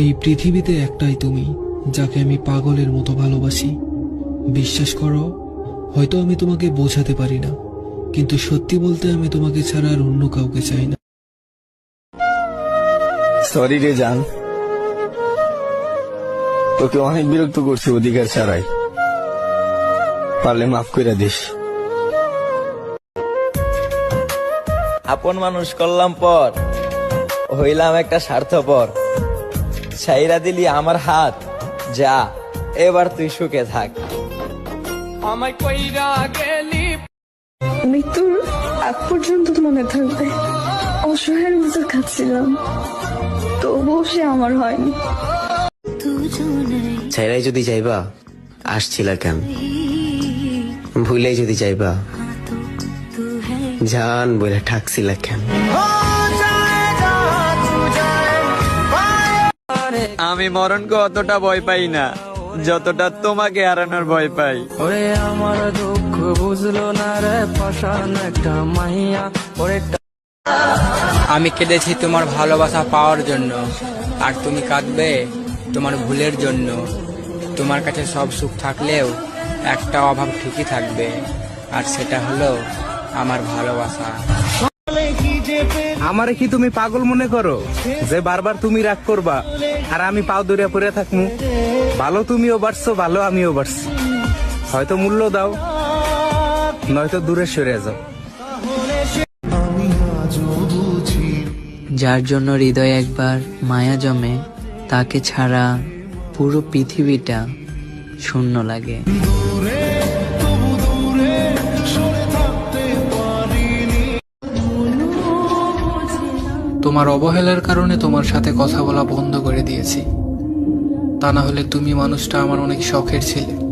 এই পৃথিবীতে একটাই তুমি, যাকে আমি পাগলের মতো ভালোবাসি। বিশ্বাস করো, হয়তো আমি তোমাকে বোঝাতে পারি না, কিন্তু সত্যি বলতে আমি তোমাকে ছাড়া আর অন্য কাউকে চাই না। সরি রে জান। তোকে অনেক বিরক্ত করছি অধিকার ছাড়াই। পারলে মাফ করে দিস। আপন মানুষ করলাম পর, হইলাম একটা স্বার্থপর। ছাইরা দিলি আমার হাত। যা এবার তুই সুখে থাক। মৃত্যুর আগ পর্যন্ত মনে থাকবে। অসহায়ের মতো খাচ্ছিলাম তবুও সে আমার হয়নি। ছাইরাই যদি যাইবা আসছিলা কেন? ভুলেই যদি যাইবা জান বলে ঠাকছিলা কেন? আমি মরণকে অতটা ভয় পাই না। যতটা তোমাকে হারানোর ভয় পাই। ওরে আমার দুঃখ বুঝলো না রে পাশান একটা মাইয়া। ওরে আমি কেঁদেছি তোমার ভালোবাসা পাওয়ার জন্য। আর তুমি কাঁদবে তোমার ভুলের জন্য। তোমার কাছে সব সুখ থাকলেও একটা অভাব ঠিকই থাকবে। আর সেটা হলো আমার ভালোবাসা। আমারে কি তুমি পাগল মনে করো? যে বারবার তুমি রাগ করবা, আর আমি পাও দরিয়া পড়ে থাকমু। ভালো তুমিও বাড়ছো, ভালো আমিও বাড়ছি। হয়তো মূল্য দাও, নয়তো দূরে সরে যাও। যার জন্য হৃদয়ে একবার মায়া জমে, তাকে ছাড়া পুরো পৃথিবীটা শূন্য লাগে। তোমার অবহেলার কারণে তোমার সাথে কথা বলা বন্ধ করে দিয়েছি। তা না হলে তুমি মানুষটা আমার অনেক শখের ছিলে।